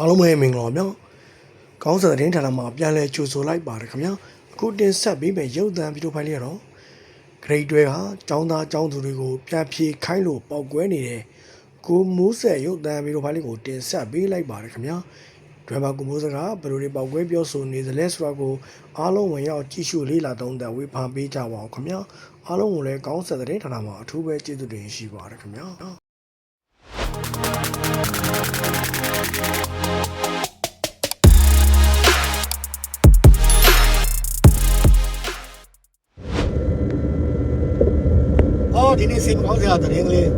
အားလုံးပဲမင်္ဂလာပါဗျာကောင်းစတဲ့တင်းဌာနမှာပြန်လဲကြိုဆိုလိုက်ပါတယ်ခင်ဗျာအခုတင်ဆက်ပေးမယ့်ရုပ်သံဗီဒီယိုဖိုင်လေးကတော့ဂရိတ်တွေကចောင်းသားចောင်းသူတွေကိုပြန်ဖြေခိုင်းလို့ပောက်ကွဲနေတဲ့ကိုမိုးဆက်ရုပ်သံဗီဒီယိုဖိုင်လေးကိုတင်ဆက်ပေးလိုက်ပါတယ်ခင်ဗျာဒရမာကိုမိုးဆက်ကဘယ်လိုတွေပောက်ကွဲပြောဆိုနေသလဲဆိုတာကိုအားလုံးဝင်ရောက်ကြည့်ရှုလေ့လာသုံးသပ်ဝေဖန်ပေးကြပါအောင်ခင်ဗျာအားလုံးကိုလည်းကောင်းစတဲ့တင်းဌာနမှာအထူးပဲကျေးဇူးတင်ရှိပါတယ်ခင်ဗျာ။ စိတ်မကောင်းစရာသတင်းကလေး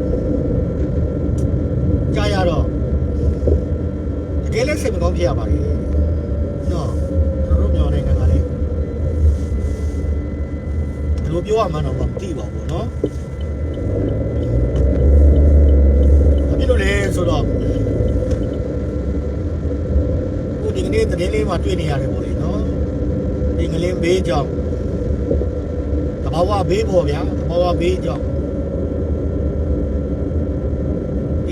ကြားရတော့တကယ်လည်းစိတ်မကောင်းဖြစ်ရပါလေ။နော်ကျွန်တော်တို့မြန်မာနိုင်ငံကလည်းဘယ်လိုပြောရမှန်းတော့မသိပါဘူးနော်။ဘာဖြစ်လို့လဲဆိုတော့ဟိုဒီကနေ့သတင်းလေးမှာတွေ့နေရတယ်ပေါ့လေနော်။ဒီကလေးဘေးကြောင့်တဘာဝဘေးပေါ့ဗျာတဘာဝဘေးကြောင့်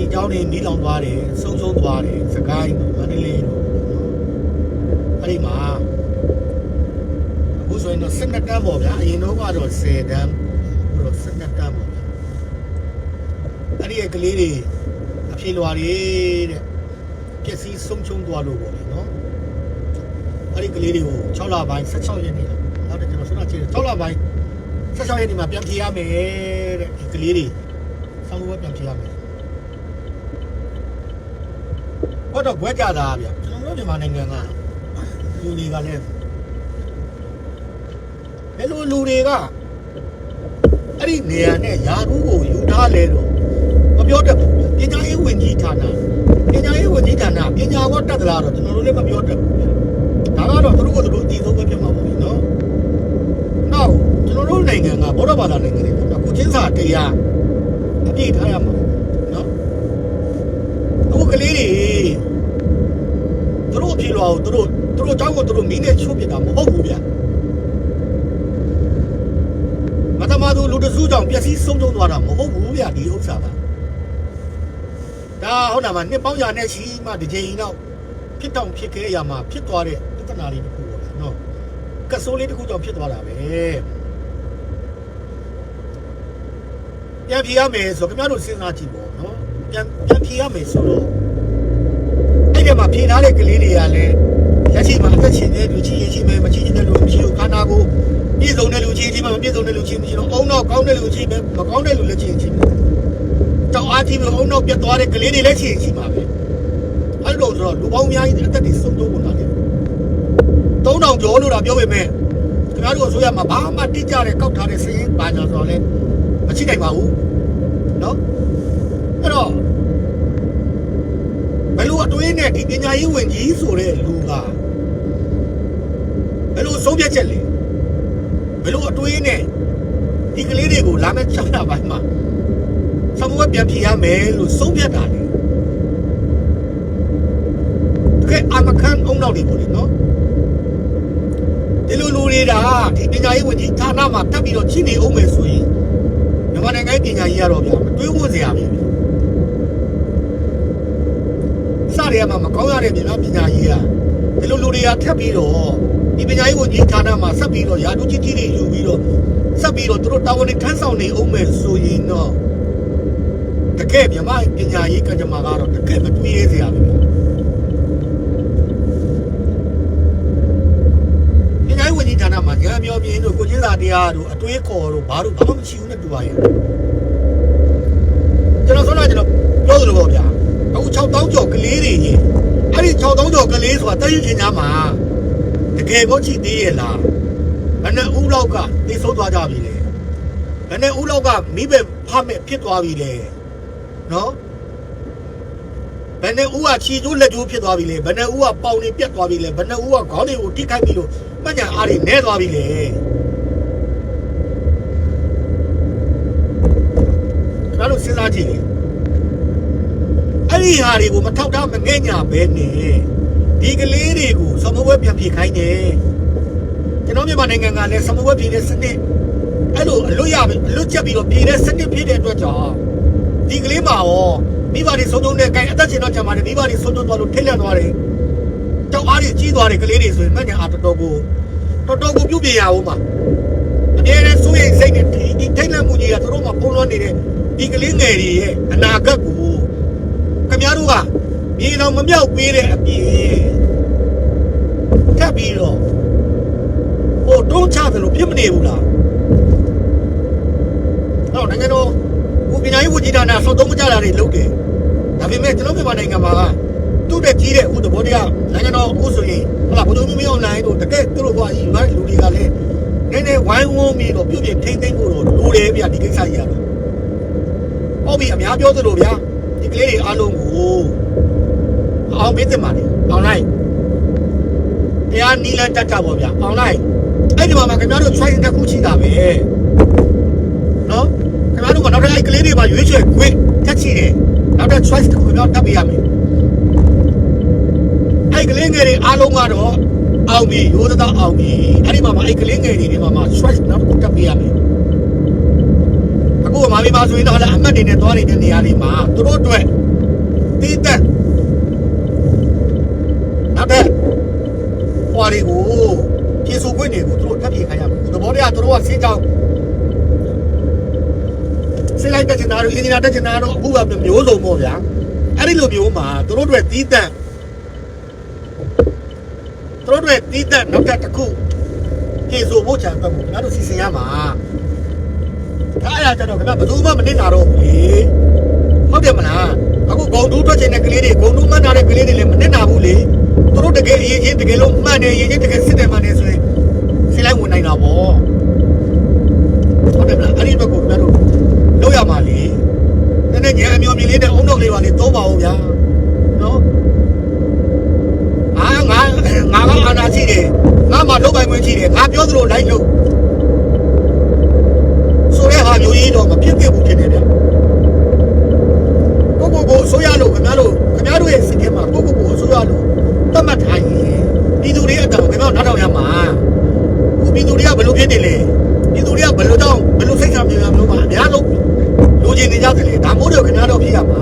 ဒီเจ้าနေနီးလောင်သွားတယ်ဆုံးရှုံးသွားတယ်စကိုင်းတို့မန္တလေးတို့အဲ့ဒီမှာအခုဆိုရင်တော့12တန်းပေါ့ဗျာအရင်တော့ကတော့10တန်းဆိုတော့12တန်းပေါ့ဗျာအဲ့ဒီရဲ့ကလေးတွေအဖြေလွာတွေတဲ့ပျက်စီးဆုံးရှုံးသွားလို့ပေါ့လေနော်အဲ့ဒီကလေးတွေကို6လပိုင်း16ရက်နေ့နောက်တော့ကျွန်တော်ဆွမ်းချင်6လပိုင်းဆက်ဆောင်ရည်ဒီမှာပြန်ဖြေရမယ်တဲ့ဒီကလေးတွေဆောင်းဘွဲပြန်ဖြေရမယ် ဘာတော့ဘွဲကြတာဗျကျွန်တော်တို့မြန်မာနိုင်ငံကလူတွေကလည်းဘယ်လိုလူတွေကအဲ့ဒီနေရာနဲ့ယာကူးကိုယူထားလဲတော့မပြောတတ်ဘူးပညာရေးဝန်ကြီးဌာနပညာရေးဝန်ကြီးဌာနပညာဝတ်တက်သလားတော့ကျွန်တော်တို့လည်းမပြောတတ်ဘူးဒါကတော့သူတို့ကသူတို့အတည်ဆုံးပဲဖြစ်မှာပေါ့နော်နောက်ကျွန်တော်တို့နိုင်ငံကဗုဒ္ဓဘာသာနိုင်ငံတွေကတော့ကိုချင်းစာတရားအပြည့်ထားရမှာနော်အခု ကလေးတွေသူတို့အဖြစ်လို့သူတို့သူတို့အเจ้าကိုသူတို့မင်းနဲ့ချိုးပြတာမဟုတ်ဘူးဗျမတမသူလူတစုကြောင့်ပျက်စီးဆုံးရှုံးသွားတာမဟုတ်ဘူးဗျဒီဥစ္စာကဒါဟုတ်လားမနှစ်ပေါင်းရာနဲ့ရှိမှတစ်ချိန်တော့ဖြစ်တောင်ဖြစ်ခဲ့ရမှာဖြစ်သွားတဲ့ပြဿနာလေးတစ်ခုပေါ့နော် ကဆိုးလေးတစ်ခုကြောင့်ဖြစ်သွားတာပဲပြန်ဖြေရမယ်ဆိုခင်ဗျားတို့စဉ်းစားကြည့်ပေါ့နော်ပြန်ပြန်ဖြေရမယ်ဆိုတော့ အဲ့ဒီမှာဖြေထားတဲ့ကလေးတွေကလည်းလက်ရှိမှာအသက်ရှင်နေလူချင်းရင်ရှိမယ်မချင်းတဲ့လူမရှိဘူးခန္ဓာကိုယ်ပြည့်စုံတဲ့လူချင်းချင်းမပြည့်စုံတဲ့လူချင်းမရှိတော့အုံတော့ကောင်းတဲ့လူချင်းပဲမကောင်းတဲ့လူလည်းချင်းချင်းပဲတောက်အားကြီးလို့အုံတော့ပြတ်သွားတဲ့ကလေးတွေလည်းချင်းချင်းပါပဲအဲ့လိုဆိုတော့လူပေါင်းအများကြီးအသက်တွေဆုံးတော့ကုန်တာလေ 3000ကျော်လို့တာပြောပေမဲ့ခင်ဗျားတို့အစိုးရမှာဘာမှတိကျတဲ့ကောက်ထားတဲ့စည်ရင်ပါကြဆိုတော့လေမရှိနိုင်ပါဘူးเนาะအဲ့တော့ဘ ယ်လိုအတွေးနဲ့ဒီပညာရေးဝန်ကြီးဆိုတဲ့လူကဘယ်လိုဆုံးဖြတ်ချက်လဲဘယ်လိုအတွေးနဲ့ဒီကလေးတွေကိုလာမယ့်6လပိုင်းမှာသမှုပြန်ဖြေရမယ်လို့ဆုံးဖြတ်တာလေတကယ်အမကန်အောင်တော့ဒီပေါ့လေနော်ဒီလိုလူတွေဒါဒီပညာရေးဝန်ကြီးဌာနမှာတက်ပြီးတော့ချင်းနေအောင်မယ်ဆိုရင်မြန်မာနိုင်ငံပညာရေးရတော့ဗျာမတွေးဖို့စရာပဲ ဗျာစရရမှာမကောင်းရတဲ့မြန်မာပညာရေးကဒီလိုလူတွေကထပ်ပြီးတော့ဒီပညာရေးဝန်ကြီးဌာနမှာဆက်ပြီးတော့ယာတူကြီးကြီးတွေယူပြီးတော့ဆက်ပြီးတော့သူတို့တာဝန်တွေထမ်းဆောင်နေအောင်မယ်ဆိုရင်တော့တကယ်မြန်မာပညာရေးကံကြမ္မာကတော့တကယ်မတွေးရစရာပဲဗျာပညာရေးဝန်ကြီးဌာနမှာဉာဏ်မျောပြင်းတို့ကိုချင်းစာတရားတို့အတွေးခေါ်တို့ဘာတို့ဘာမှမရှိဘူးနဲ့တူပါရဲ့ကျွန်တော်ဆိုတော့ကျွန်တော်ပြောသလိုပေါ့ဗျာအခု6000ကျော်က လေးတွေရင်အဲ့ဒီ6000ကျော်ကလေးဆိုတာတည်ရင်ချင်းသားမှာတကယ်ကိုကြည့်သေးရဲ့လားဘယ်နဲ့ဦးလောက်ကသိဆုံးသွားကြပြီလေဘယ်နဲ့ဦးလောက်ကမိဘဖမဲ့ဖြစ်သွားပြီလေနော်ဘယ်နဲ့ဦးကခြေကျိုးလက်ကျိုးဖြစ်သွားပြီလေဘယ်နဲ့ဦးကပေါင်နေပြတ်သွားပြီလေဘယ်နဲ့ဦးကခေါင်းတွေကိုထိခိုက်ပြီလို့မှတ်ညာအားတွေနဲသွားပြီလေကျွန်တော်တို့စဉ်းစားကြည့်လေ အဲ့ဒီဟာတွေကိုမထောက်ထားမငဲ့ညာပဲနေဒီကလေးတွေကိုစမဝဲပြန်ပြေခိုင်းတယ်ကျွန်တော်မြန်မာနိုင်ငံကလည်းစမဝဲပြည်တဲ့စနစ်အဲ့လိုအလွတ်ရအလွတ်ချက်ပြီးတော့ပြည်တဲ့စနစ်ဖြစ်တဲ့အတွက်ကြောင့်ဒီကလေးမှာရောမိဘတွေဆုံးဆုံးနဲ့ကဲအသက်ရှင်တော့ကြမှာတယ်မိဘတွေဆုံးဆုံးသွားလို့ထိတ်လန့်သွားတယ်ကြောက်အားတွေကြီးသွားတယ်ကလေးတွေဆိုရင်မညာအားတော်တော်ကိုတော်တော်ကိုပြုတ်ပြရအောင်ပါအမြဲတမ်းစိုးရိမ်စိတ်နဲ့ဒီဒီထိတ်လန့်မှုကြီးကတို့မှပုံလွှမ်းနေတဲ့ဒီကလေးငယ်တွေရဲ့အနာဂတ်ကို ခင်ဗျားတို့ကမြေတော်မမြောက်ပေးတဲ့အပြင်ထပ်ပြီးတော့ဟိုတုံးချတယ်လို့ပြစ်မနေဘူးလားအဲ့တော့နိုင်ငံတော်ဟိုပညာရေးဝန်ကြီးဌာနစောက်သုံးမကြတာတွေလုပ်တယ်ဒါပေမဲ့ကျွန်တော်မြန်မာနိုင်ငံမှာသူ့တဲ့ကြီးတဲ့ဟိုသဘောတရားနိုင်ငံတော်အခုဆိုရင်ဟလာဘုဒ္ဓမြမအောင်လိုင်းတို့တကယ်သူတို့ကယူရတဲ့လူတွေကလည်းနည်းနည်းဝိုင်းဝန်းပြီးတော့ပြုတ်ပြထိမ့်သိမ့်ဖို့တော့လိုတယ်ဗျဒီကိစ္စကြီးရတော့ဟုတ်ပြီအများပြောသလိုဗျာ ဒီကလေးတွေအားလုံးကိုအောင်ပေးတယ်မှာလေအောင်လိုက်တရားနီလန်တက်တာပေါ့ဗျာအောင်လိုက်အဲ့ဒီမှာမှခင်ဗျားတို့ choice တစ်ခုရှိတာပဲနော်ခင်ဗျားတို့ကနောက်ထပ်အဲ့ကလေးတွေမှာရွေးချယ်ခွင့်တက်ချီတယ်နောက်ထပ် choice တစ်ခုခင်ဗျားတက်ပေးရမယ်အဲ့ကလေးငယ်တွေအားလုံးကတော့အောင်ပြီရိုးသားအောင်ပြီအဲ့ဒီမှာမှအဲ့ကလေးငယ်တွေဒီမှာမှ choice နောက်တစ်ခုတက်ပေးရမယ် အခုကမာမီပါဆိုရင်တော့လည်းအမှတ်တွေနဲ့သွားနေတဲ့နေရာတွေမှာသူတို့အတွက်တည်တက်နောက်ထပ်ဟွာတွေကိုပြေဆိုခွင့်တွေကိုသူတို့တက်ပြေခိုင်းရမယ်သဘောတရားသူတို့ကစေးကြောင်းစေးလိုက်တဲ့ချင်တာတို့အင်ဂျင်နာတက်ချင်တာတို့အခုကမျိုးစုံပေါ့ဗျာအဲ့ဒီလိုမျိုးမှာသူတို့အတွက်တည်တက်သူတို့အတွက်တည်တက်နောက်ထပ်တစ်ခုပြေဆိုဖို့ချန်အတွက်ကိုငါတို့စီစဉ်ရမှာ ဒါအဲ့ဒါကြတော့ခင်ဗျဘယ်သူမှမနစ်တာတော့ဘူးလေဟုတ်တယ်မလားအခုဂုံတူးထွက်ချင်တဲ့ကလေးတွေဂုံတူးမှတ်ထားတဲ့ကလေးတွေလည်းမနစ်နာဘူးလေသူတို့တကယ်အရေးချင်းတကယ်လို့မှန်တယ်အရေးချင်းတကယ်စစ်တယ်မှန်တယ်ဆိုရင်စီလိုက်ဝင်နိုင်တာပေါ့ဟုတ်တယ်မလားအဲ့ဒီဘက်ကိုခင်ဗျတို့လောက်ရမှာလေနည်းနည်းညံအမျိုးမြင်လေးနဲ့အုံတော့လေးပါလေသုံးပါဦးဗျာနော်အာငါငါကအာနာရှိတယ်ငါမှလောက်ပိုင်ခွင့်ရှိတယ်ငါပြောသလိုလိုက်လို့ဆိုတဲ့ ဟာမျိုးကြီးတော့မဖြစ်ခဲ့ဘူးဖြစ်တယ်ဗျကိုကိုကိုဆိုရလို့ခင်ဗျားတို့ခင်ဗျားတို့ရဲ့စိတ်ထဲမှာကိုကိုကိုဆိုရလို့တတ်မှတ်ထားရင်ပြည်သူတွေအတောင်ခင်ဗျားတို့နားထောင်ရမှာဟိုပြည်သူတွေကဘယ်လိုဖြစ်နေလဲပြည်သူတွေကဘယ်လိုတော့ဘယ်လိုစိတ်ဆာမြင်ရမလို့ပါအများဆုံးလူချင်းနေကြတယ်လေဒါမို့တော့ခင်ဗျားတို့ဖြစ်ရမှာ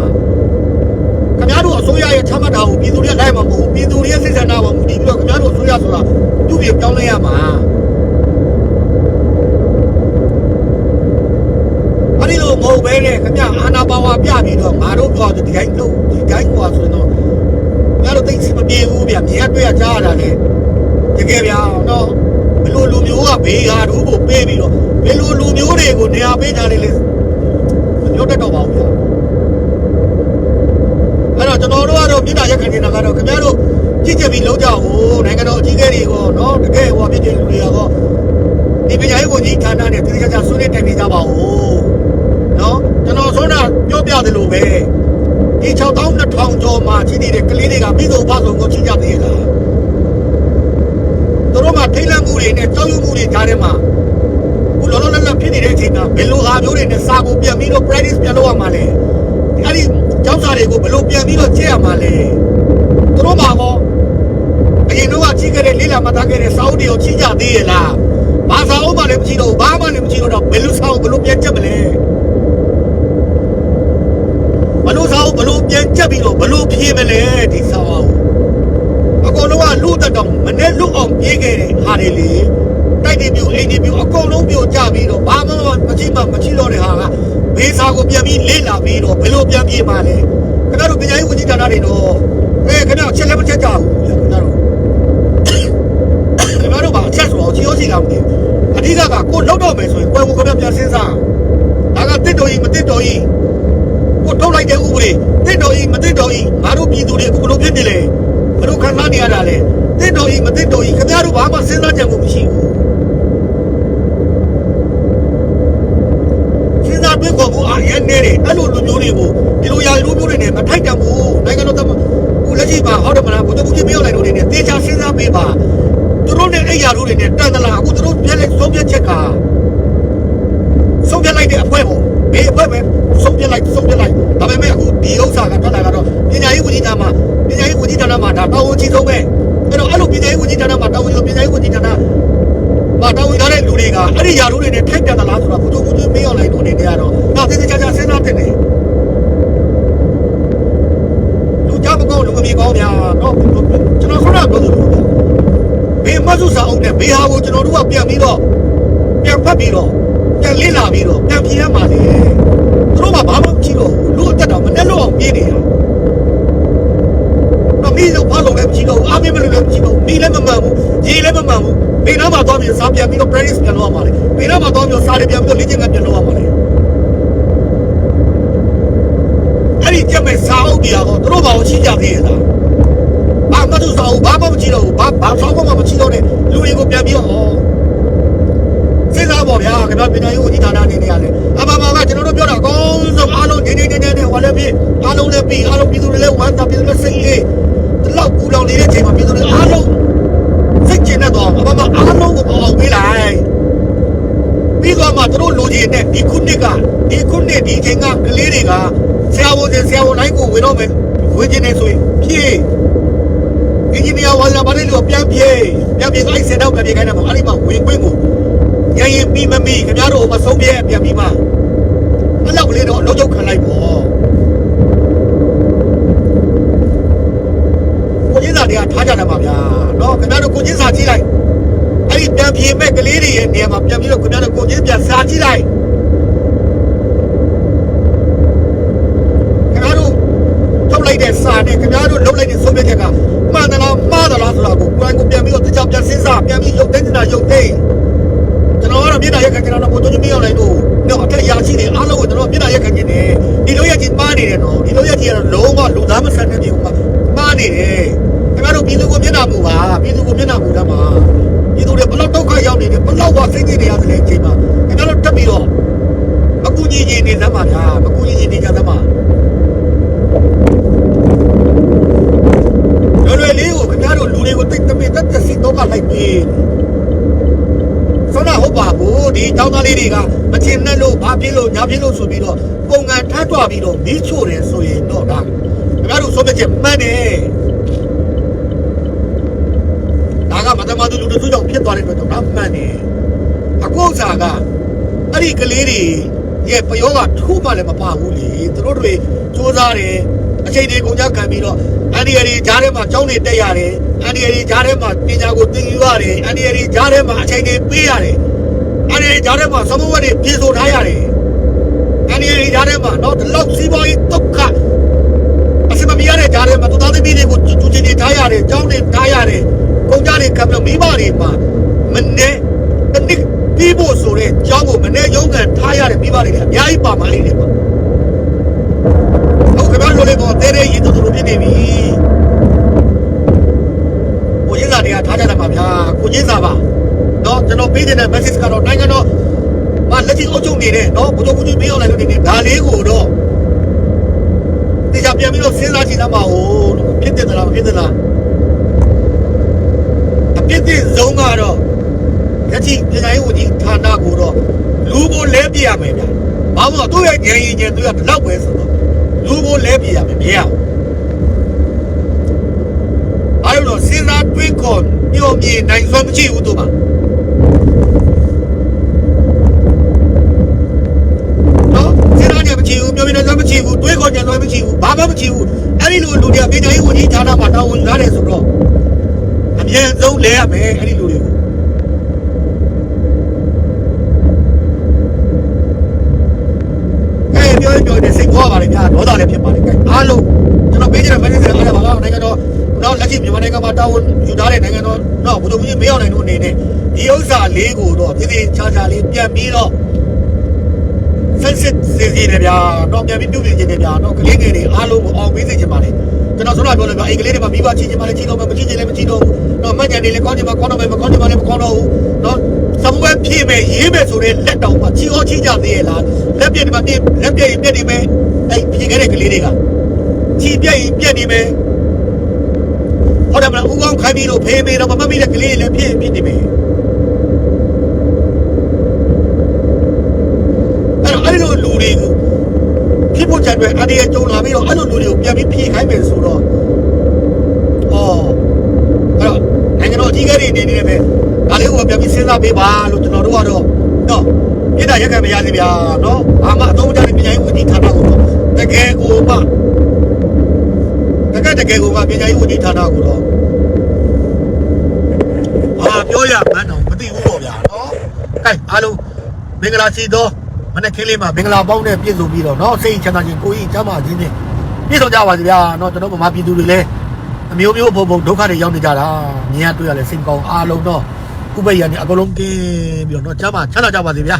ခင်ဗျားတို့အစိုးရရဲ့ချမှတ်တာကိုပြည်သူတွေကလိုက်မှာမဟုတ်ဘူးပြည်သူတွေရဲ့စိတ်ဆန္ဒမှာမူတည်ပြီးတော့ခင်ဗျားတို့အစိုးရဆိုတာပြုပြင်ပြောင်းလဲရမှာအဲ့ ဒီလိုမဟုတ်ဘဲနဲ့ခင်ဗျာအာနာပါဝါပြပြီးတော့ငါတို့ပြောဒီတိုင်းလို့ဒီတိုင်းကွာဆိုတော့ငါတို့သိစီမပြေဘူးဗျမြင်ရတွေ့ရကြားရတာလေတကယ်ဗျာနော်ဘယ်လိုလူမျိုးကဘေးဟာတို့ကိုပေးပြီးတော့ဘယ်လိုလူမျိုးတွေကိုနေရာပေးကြတယ်လေမပြောတတ်တော့ပါဘူးဗျာအဲ့တော့ကျွန်တော်တို့ကတော့ပြည်တာရက်ခံနေတာကတော့ခင်ဗျားတို့ကြည့်ကြပြီးလုံးကြအောင်နိုင်ငံတော်အကြီးအကဲတွေကိုနော်တကယ်ဟောဖြစ်တဲ့လူတွေကတော့ဒီပညာရေးဝန်ကြီးဌာနနဲ့တိကျကျဆွေးနွေးတိုင်ပင်ကြပါဦးနော်ကျွန်တော်ဆို တော့ပြောပြတယ်လို့ပဲဒီ6200ကျော်မှာကြီးနေတဲ့ကလေးတွေကပြည်သူ့ဘာဆုံးကိုချင်းကြသေးလားတို့မှထိတ်လန့်မှုတွေနဲ့ကြောက်ရွံ့မှုတွေကြားထဲမှာခုလောလောလတ်လတ်ဖြစ်နေတဲ့အချိန်မှာဘယ်လိုဟာမျိုးတွေနဲ့စာကိုပြန်ပြီးတော့ practice ပြန်လုပ်ရမှာလဲအဲ့ဒီကျောင်းစာတွေကိုဘယ်လိုပြန်ပြီးတော့ကျင့်ရမှာလဲတို့မှဟောအရင်တော့ကြီးခဲ့တဲ့လေးလာမသားခဲ့တဲ့စာအုပ်တွေကိုချင်းကြသေးရဲ့လားဘာစာအုပ်မှလည်းမရှိတော့ဘာမှလည်းမရှိတော့ဘယ်လိုစာအုပ်ဘယ်လိုပြန်ချက်မလဲ ဘယ်လိုစာအုပ်ဘယ်လိုပြန်ချက်ပြီးတော့ဘယ်လိုဖြေမလဲဒီစာအုပ်အကုန်လုံးကလူတက်တော့မနဲ့လူအောင်ပြေးခဲ့တဲ့ဟာတွေလေတိုက်တွေပြူအိမ်တွေပြူအကုန်လုံးပြိုကျပြီးတော့ဘာမှမကြည့်မှမကြည့်တော့တဲ့ဟာကဘေးစာကိုပြန်ပြီးလေးလာပြီးတော့ဘယ်လိုပြန်ပြေးမှလဲခင်ဗျားတို့ပညာရေးဝန်ကြီးဌာနတွေတော့အဲခင်ဗျားချက်လည်းမချက်ကြဘူးခင်ဗျားတို့ခင်ဗျားတို့ကအချက်ဆိုတော့ချီရောချီလာမသိအဓိကကကိုလောက်တော့မယ်ဆိုရင်ပွဲဖို့ခင်ဗျားပြန်စဉ်းစားဒါကတစ်တော်ကြီးမတစ်တော်ကြီး ကိုထုတ်လိုက်တဲ့ဥပဒေတစ်တော်ကြီးမတစ်တော်ကြီးငါတို့ပြည်သူတွေအခုဘယ်လိုဖြစ်နေလဲဘယ်လိုခံစားနေရတာလဲတစ်တော်ကြီးမတစ်တော်ကြီးခင်ဗျားတို့ဘာမှစဉ်းစားကြံမှုမရှိဘူးစဉ်းစားတွေးခေါ်မှုအားရနေတယ်အဲ့လိုလူမျိုးတွေကိုဒီလိုရာလူမျိုးတွေနဲ့မထိုက်တန်ဘူးနိုင်ငံတော်သမဟိုလက်ရှိမှာဟောတယ်မလားဘုရားဘုရားပြောလိုက်လို့နေနဲ့တေချာစဉ်းစားပေးပါသူတို့နဲ့အဲ့ရာလူတွေနဲ့တန်တလားအခုသူတို့ပြက်လိုက်ဆုံးဖြတ်ချက်ကဆုံးဖြတ်လိုက်တဲ့အဖွဲပေါ့ ဘေးအဖွဲပဲဆုံးဖြတ်လိုက်ဆုံးဖြတ်လိုက်ဒါပေမဲ့အခုဒီဥစ္စာကထွက်လာကတော့ပညာရေးဝန်ကြီးဌာနမှာပညာရေးဝန်ကြီးဌာနမှာဒါတာဝန်ကြီးဆုံးပဲအဲ့တော့အဲ့လိုပညာရေးဝန်ကြီးဌာနမှာတာဝန်ကြီးပညာရေးဝန်ကြီးဌာနမှာတာဝန်ထားတဲ့လူတွေကအဲ့ဒီယာလူတွေနဲ့ထိုက်တန်သလားဆိုတော့ဘုသူဘုသူမေးအောင်လိုက်လို့နေနေရတော့ဒါသေသေးချာချာစဉ်းစားတင်တယ်ကောင်းဗျာနော်ကျွန်တော်ခုနကပြောသလိုဘေးမဆုစာအုပ်နဲ့ဘေးဟာကိုကျွန်တော်တို့ကပြန်ပြီးတော့ပြန်ဖတ်ပြီးတော့ ပြန်လေ့လာပြီးတော့ပြန်ပြင်ရမှာလေသူတို့ကဘာမှမကြည့်တော့ဘူးလူအသက်တော်မနဲ့လို့အောင်ပြေးနေတာတော့မိလို့ဘာလို့လဲမကြည့်တော့ဘူးအားမင်းမလို့လည်းမကြည့်တော့ဘူးမိလည်းမမှန်ဘူးရေလည်းမမှန်ဘူးဘေးနားမှာသွားပြီးစားပြန်ပြီးတော့ practice ပြန်လုပ်ရမှာလေဘေးနားမှာသွားပြီးတော့စားတယ်ပြန်ပြီးတော့လေ့ကျင့်ခန်းပြန်လုပ်ရမှာလေအဲ့ဒီကြက်မဲ့စာအုပ်တရားတော့သူတို့ဘာကိုချိကြသေးရဲ့လားဘာမှသူစာအုပ်ဘာမှမချိတော့ဘူးဘာဘာစာအုပ်မှမချိတော့တဲ့လူတွေကိုပြန်ပြီးတော့ စဉ်းစားပါဗျာခင်ဗျာပညာရေးဝန်ကြီးဌာနအနေနဲ့ရတယ်အမမကကျွန်တော်တို့ပြောတာအကောင်းဆုံးအားလုံးနေနေနေနေဟောလည်းပြီးအားလုံးလည်းပြီးအားလုံးပြည်သူတွေလည်းဝမ်းသာပြည်သူတွေလည်းစိတ်လေးဒီလောက်ပူလောင်နေတဲ့အချိန်မှာပြည်သူတွေအားလုံးစိတ်ကျဉ်တတ်တော့အမမအားလုံးကိုအောင်ပေးလိုက်ပြီးတော့မှတို့လူကြီးနဲ့ဒီခုနှစ်ကဒီခုနှစ်ဒီချိန်ကကလေးတွေကဆရာဝန်တွေဆရာဝန်တိုင်းကိုဝင်တော့မယ်ဝင်ခြင်းနေဆိုရင်ဖြည့်အင်ဂျင်နီယာဝန်လာပါတယ်လို့ပြန်ပြေးပြန်ပြေးအဲ့စက်တော့ပြန်ပြေးခိုင်းတယ်ပေါ့အဲ့ဒီမှာဝင်ခွင့်ကို ရရင်ပြီးမမီခင်ဗျားတို့မဆုံးပြဲပြန်ပြီးမှအဲ့လောက်ကလေးတော့လုံးချုပ်ခံလိုက်ပေါ့ကိုကြီးစာတွေကထားကြတယ်ပါဗျာနော်ခင်ဗျားတို့ကိုကြီးစာကြည့်လိုက်အဲ့ဒီပြန်ပြေးမဲ့ကလေးတွေရဲ့နေရာမှာပြန်ပြီးတော့ခင်ဗျားတို့ကိုကြီးပြန်စာကြည့်လိုက် ခင်ဗျားတို့ထုတ်လိုက်တဲ့စာနဲ့ခင်ဗျားတို့လုပ်လိုက်တဲ့ဆုံးဖြတ်ချက်ကမှန်သလားမှားသလားဆိုတာကိုကိုယ်ကိုယ်ပြန်ပြီးတော့တခြားပြန်စဉ်းစားပြန်ပြီးရုပ်သိမ်းနေတာရုပ်သိမ်းကျွန်တော်ကတော့မြေတားရက်ခံကျွန်တော်တို့ဘုံတို့မြေအောင်လိုက်လို့တော့အထက်ရာရှိတွေအားလုံးကိုကျွန်တော်မြေတားရက်ခံ နေတယ်ဒီလိုရက်ကြီးမှားနေတယ်နော်ဒီလိုရက်ကြီးကတော့လုံးဝလူသားမဆန်တဲ့ပြေမှာမှားနေတယ်ခင်ဗျားတို့ပြည်သူကိုမျက်နှာမူပါပြည်သူကိုမျက်နှာမူတတ်မှာပြည်သူတွေဘလောက်ဒုက္ခရောက်နေတယ်ဘလောက်ပါစိတ်ကြီးနေရတယ်အချိန်မှာခင်ဗျားတို့တက်ပြီးတော့မကူညီညီနေသမ်းပါဗျာမကူညီညီနေကြသမ်းပါလွယ်လွယ်လေးကိုခင်ဗျားတို့လူတွေကိုတိတ်တမင်တက်တက်စီတော့ကလိုက်ပြီး ဆိုတော့ဟုတ်ပါဘူးဒီတောင်းသားလေးတွေကမချင်နဲ့လို့ဘာဖြစ်လို့ညာဖြစ်လို့ဆိုပြီးတော့ပုံကန်ထပ်တွားပြီးတော့မီးချို့တယ်ဆိုရင်တော့ဒါခင်ဗျားတို့ဆိုပြချက်မှန်တယ်ဒါကမတမသူလူတို့ကြောင့်ဖြစ်သွားတဲ့အတွက်တော့ဒါမှန်တယ်အခုဥစ္စာကအဲ့ဒီကလေးတွေရဲ့ပယောကထူးမှလည်းမပါဘူးလေသူတို့တွေစူးစမ်းတယ် အချိန်တွေကုန်ကြခံပြီးတော့အန်ဒီရီဂျားထဲမှာကျောင်းတွေတက်ရတယ်အန်ဒီရီဂျားထဲမှာပညာကိုသင်ယူရတယ်အန်ဒီရီဂျားထဲမှာအချိန်တွေပေးရတယ်အန်ဒီရီဂျားထဲမှာသမုဝတ်တွေပြေဆိုထားရတယ်အန်ဒီရီဂျားထဲမှာတော့ဒီလောက်စီးပွားရေးဒုက္ခအစမမရတဲ့ဂျားထဲမှာသူသားသမီးတွေကိုကျူးကျူးနေထားရတယ်ကျောင်းတွေထားရတယ်ကုန်ကြတွေကပ်လို့မိဘတွေမှာမနဲ့တနည်းပြီးဖို့ဆိုတဲ့ကျောင်းကိုမနဲ့ရုံးကန်ထားရတဲ့မိဘတွေလည်းအများကြီးပါမှလေးတွေပါ ဟုတ်ကဲ့လို့လေပေါ့တဲတဲရင်တူတူဖြစ်နေပြီကိုရင်းစာတွေကထားကြတာပါဗျာကိုရင်းစာပါတော့ကျွန်တော်ပေးတဲ့ message ကတော့နိုင်ငံတော်မလက်ရှိအုပ်ချုပ်နေတဲ့နော်ဘုရားဘုရားမေးအောင်လိုက်လို့နေဒါလေးကိုတော့တရားပြန်ပြီးတော့စဉ်းစားကြည့်သမှာဟိုဖြစ်တဲ့သလားမဖြစ်တဲ့လားအဖြစ်တဲ့ဇုံကတော့ရချိပညာရေးဝန်ကြီးဌာနကိုတော့လူကိုလဲပြရမယ်ဗျာ။ဘာလို့လဲသူ့ရဲ့ဉာဏ်ရည်ဉာဏ်သူကဘလောက်ပဲဆိုတော့ လူကိုလဲပြရမယ်မရဘူး။ဘာလို့လဲစဉ်းစားတွေးခေါ်ညှို့မြေနိုင်စွမ်းမရှိဘူးသူမှာ။နော်စဉ်းစားကြမရှိဘူးပြောပြနေစွမ်းမရှိဘူးတွေးခေါ်ကြံစွမ်းမရှိဘူးဘာမှမရှိဘူးအဲ့ဒီလိုလူတွေကပညာရေးဝန်ကြီးဌာနမှာတာဝန်ယူရတယ်ဆိုတော့အမြဲဆုံးလဲရမယ်အဲ့ဒီလူတွေကိုအဲပြောရင် ပြောရင်စိတ်ခေါ်ပါလေဗျာဒေါသလည်းဖြစ်ပါလေအားလုံးကျွန်တော်ပေးချင်တဲ့ message အားလည်းပါတော့နိုင်ငံတော်တော့လက်ရှိမြန်မာနိုင်ငံမှာတာဝန်ယူထားတဲ့နိုင်ငံတော်တော့ဘုဒ္ဓဘုရားမရောက်နိုင်လို့အနေနဲ့ဒီဥစ္စာလေးကိုတော့တည်တည်ချာချာလေးပြန်ပြီးတော့ဆက်စစ်စီစီနေဗျာတော့ပြန်ပြီးပြုပြင်ခြင်းနေဗျာတော့ကလေးငယ်တွေအားလုံးကိုအောင်ပေးစေချင်ပါလေကျွန်တော်ဆိုတော့ပြောလို့ဗျာအိမ်ကလေးတွေမှာမိဘချင်းချင်းမလေးချင်းတော့မချင်းချင်းလည်းမချင်းတော့ဘူး တော့မှတ်ကြတယ်လေကောင်းချင်မှကောင်းတော့မယ်မကောင်းချင်မှလည်းမကောင်းတော့ဘူးတော့သဘဝဖြည့်မယ်ရေးမယ်ဆိုတဲ့လက်တောင်မှချီဟောချီကြသေးရဲ့လားလက်ပြတ်ဒီမှာပြည့်လက်ပြတ်ရင်ပြတ်နေမယ်အဲ့ဖြည့်ခဲ့တဲ့ကလေးတွေကချီပြတ်ရင်ပြတ်နေမယ်ဟုတ်တယ်မလားဦးကောင်းခိုင်းပြီးတော့ဖေးမေးတော့မမတ်မိတဲ့ကလေးတွေလည်းပြည့်ပြည့်နေမယ်အဲ့တော့အဲ့လိုလူတွေကိုဖြစ်ဖို့ကြံအတွက်အတရကြုံလာပြီးတော့အဲ့လိုလူတွေကိုပြန်ပြီးဖြည့်ခိုင်းမယ်ဆိုတော့အော်အဲ့တော့နိုင်ငံတော်အ ကြီးအကဲတွေအနေနဲ့ပဲဒါလေးကိုပြန်ပြီးစဉ်းစားပေးပါလို့ကျွန်တော်တို့ကတော့နော်ပြည်တာရက်ခံမရစီဗျာနော်ဘာမှအသုံးချတဲ့ပြည်ရေးဝန်ကြီးဌာနကိုတော့တကယ်ကိုမှတကယ်တကယ်ကိုကပညာရေးဝန်ကြီးဌာနကိုတော့ဟာပြောရမှန်းတော့မသိဘူးပေါ့ဗျာနော်ကဲအားလုံးမင်္ဂလာရှိသောမနေ့ကလေးမှာမင်္ဂလာပေါင်းနဲ့ပြည့်စုံပြီးတော့နော်စိတ်ချမ်းသာခြင်းကိုယ်ကြီးကျမ်းမာခြင်းနဲ့ပြည့်စုံကြပါစေဗျာနော်ကျွန်တော်ဗမာပြည်သူတွေလည်း အမျိုးမျိုးဘုံဘုံဒုက္ခတွေရောက်နေကြတာမြင်ရတွေ့ရလဲစိတ်ကောင်းအားလုံးတော့ဥပ္ပယနဲ့အကုန်လုံးကင်းပြီးတော့နော်ကျမ်းမာချမ်းသာကြပါစေဗျာ